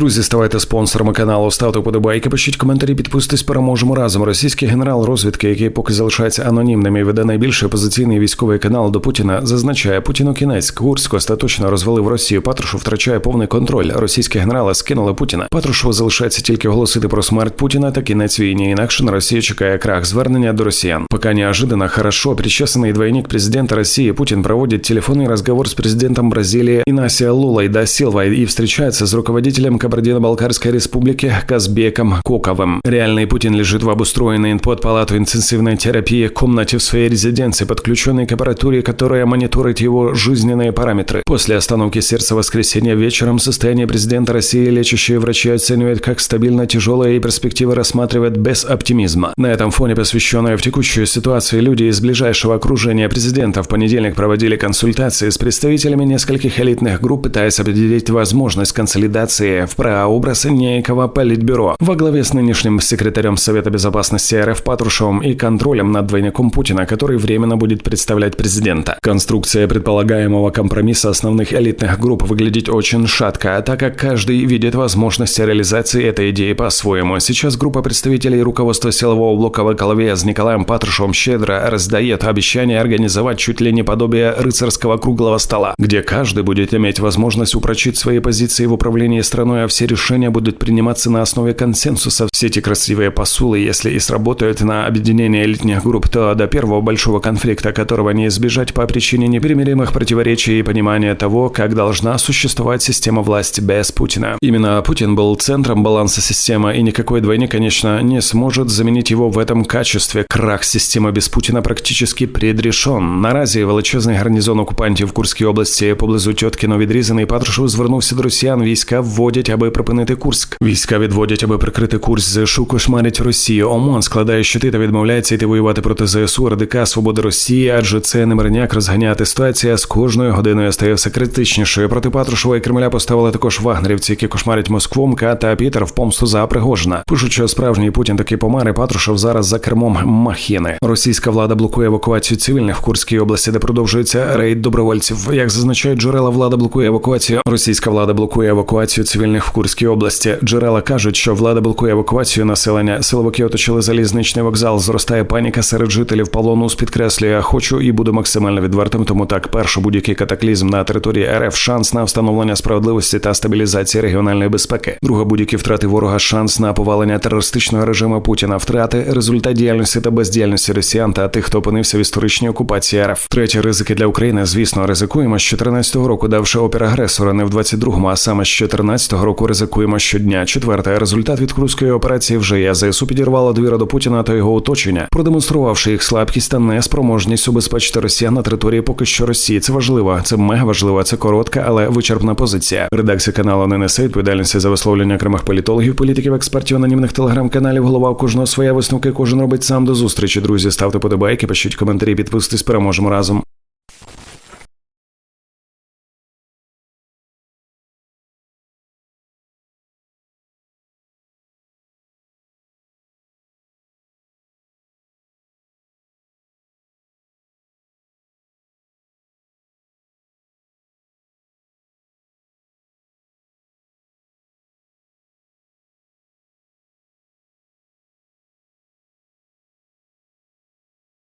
Друзі, ставайте спонсорами каналу, ставте подобайки, пишіть коментарі, підписуйтесь, переможемо разом. Російський генерал розвідки, який поки залишається анонімним і веде найбільший опозиційний військовий канал до Путіна, зазначає Путіну кінець. Курськ остаточно розвалив Росію. Патрушев втрачає повний контроль. Російські генерали скинули Путіна. Патрушеву залишається тільки оголосити про смерть Путіна та кінець війні. Інакше на Росію чекає крах. Звернення до росіян. Пока неожиданно хорошо причесанный двойник президента России Путин проводит телефонный разговор с президентом Бразилии Инасио Лулой да Силва и встречается с руководителем Кабардино-Балкарской республики Казбеком Коковым. Реальный Путин лежит в обустроенной под палату интенсивной терапии комнате в своей резиденции, подключенной к аппаратуре, которая мониторит его жизненные параметры. После остановки сердца воскресенья вечером состояние президента России лечащие врачи оценивают как стабильно тяжелое и перспективы рассматривают без оптимизма. На этом фоне, посвященная в текущую ситуацию, люди из ближайшего окружения президента в понедельник проводили консультации с представителями нескольких элитных групп, пытаясь определить возможность консолидации в прообраз некого политбюро во главе с нынешним секретарем Совета Безопасности РФ Патрушевым и контролем над двойником Путина, который временно будет представлять президента. Конструкция предполагаемого компромисса основных элитных групп выглядит очень шатко, так как каждый видит возможность реализации этой идеи по-своему. Сейчас группа представителей руководства силового блока во главе с Николаем Патрушевым щедро раздает обещание организовать чуть ли не подобие рыцарского круглого стола, где каждый будет иметь возможность упрочить свои позиции в управлении страной, а все решения будут приниматься на основе консенсуса. Все эти красивые посулы, если и сработают на объединение элитных групп, то до первого большого конфликта, которого не избежать по причине непримиримых противоречий и понимания того, как должна существовать система власти без Путина. Именно Путин был центром баланса системы, и никакой двойник, конечно, не сможет заменить его в этом качестве. Крах системы без Путіна практично предрешен. Наразі величезний гарнізон окупантів в Курській області поблизу Тьоткіно відрізаний. Патрушев звернувся до росіян. Війська вводять, аби припинити Курськ. Війська відводять, аби прикрити Курськ. ЗСУ кошмарить Росію. ОМОН складає щити та відмовляється йти воювати проти ЗСУ, РДК Свободи Росії, адже це не мирняк розганяти ситуація з кожною годиною стає все критичнішою. Проти Патрушева і Кремля поставили також вагнерівці, які кошмарять Москву, МК та Пітер в помсту за Пригожина. Пишуть, що справжній Путін таки помер, і Патрушев зараз за кермом махіни. Російська влада блокує евакуацію цивільних в Курській області, де продовжується рейд добровольців. Як зазначають джерела, влада блокує евакуацію. Російська влада блокує евакуацію цивільних в Курській області. Джерела кажуть, що влада блокує евакуацію населення. Силовики оточили залізничний вокзал. Зростає паніка серед жителів. Павлонус підкреслює, хочу і буду максимально відвертим. Тому так, перший будь-який катаклізм на території РФ шанс на встановлення справедливості та стабілізації регіональної безпеки. Друга будь-які втрати ворога шанс на повалення терористичного режиму Путіна. Втрати результат діяльності та бездіяльності росіян та тих, хто опинився в історичній окупації РФ. Третє ризики для України. Звісно, ризикуємо з 14-го року, давши опір агресора, не в 22-му, а саме з 14-го року ризикуємо щодня. Четверте результат від курської операції вже є. ЗСУ підірвало довіра до Путіна та його оточення, продемонструвавши їх слабкість та неспроможність убезпечити росіян на території поки що Росії. Це важливо, це мега важливо. Це коротка, але вичерпна позиція. Редакція каналу не несе відповідальності за висловлення окремих політологів, політиків, експертів, анонімних телеграм-каналів. Голова кожного своя висновки. Кожен робить сам до зустрічі. Друзі, ставте подобайки, пишіть коментарі, підписуйтесь, переможемо разом.